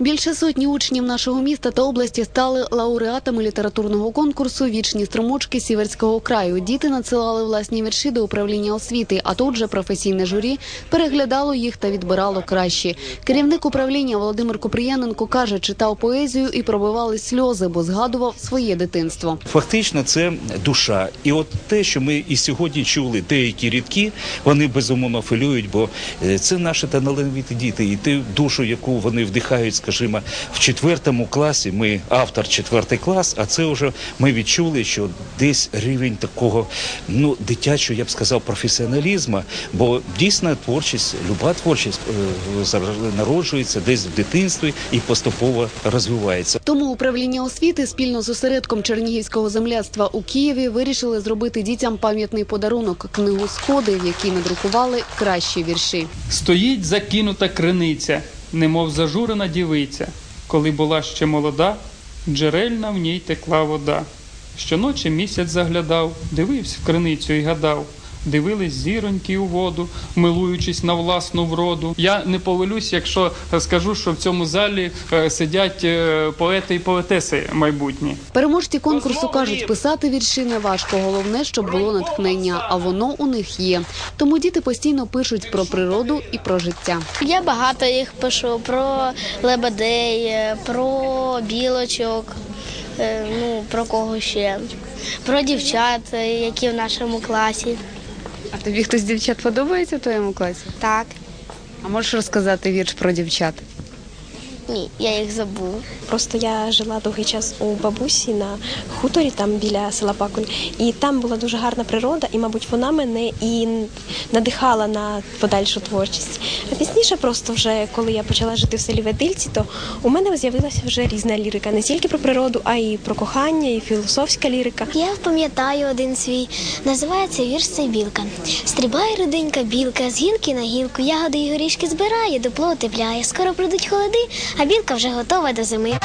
Більше сотні учнів нашого міста та області стали лауреатами літературного конкурсу Вічні струмочки Сіверського краю. Діти надсилали власні вірші до управління освіти. А тут же професійне журі переглядало їх та відбирало кращі. Керівник управління Володимир Куприяненко каже, читав поезію і пробивали сльози, бо згадував своє дитинство. Фактично, це душа. І от те, що ми і сьогодні чули, деякі рідки, вони безумовно хвилюють, бо е, це наші талановиті діти, і ту душу, яку вони вдихають, скажімо, в четвертому класі. Ми автор четвертий клас, а це вже ми відчули, що десь рівень такого ну дитячого, я б сказав, професіоналізму, бо дійсно творчість, люба творчість е, народжується десь в дитинстві і поступово розвивається. Тому управління освіти спільно з осередком Чернігівського земляцтва у Києві вирішили зробити дітям пам'ятний подарунок книгу сходи, в якій надрукували кращі вірші. Стоїть закинута криниця, немов зажурена дівиця. Коли була ще молода, джерельна в ній текла вода. Щоночі місяць заглядав, дивився в криницю і гадав. Дивились зіроньки у воду, милуючись на власну вроду. Я не повелюсь, якщо скажу, що в цьому залі е, сидять е, поети і поетеси майбутні. Переможці конкурсу кажуть, писати вірші не важко. Головне, щоб було натхнення, а воно у них є. Тому діти постійно пишуть про природу і про життя. Я багато їх пишу про лебедей, про білочок, е, ну про кого ще, про дівчат, які в нашому класі. А тобі хтось з дівчат подобається в твоєму класі? Так, А можеш розказати вірш про дівчат? Ні, я їх забув. Просто я жила довгий час у бабусі на хуторі, там біля села Пакуль, і там була дуже гарна природа, і, мабуть, вона мене і надихала на подальшу творчість. А пізніше, просто вже коли я почала жити в селі Ведильці, то у мене з'явилася вже різна лірика, не тільки про природу, а й про кохання, і філософська лірика. Я пам'ятаю один свій. Називається вірш цей білка. Стрибає руденька білка з гілки на гілку, ягоди і горішки збирає, дупло утепляє. Скоро прийдуть холоди, а білка вже готова до зими.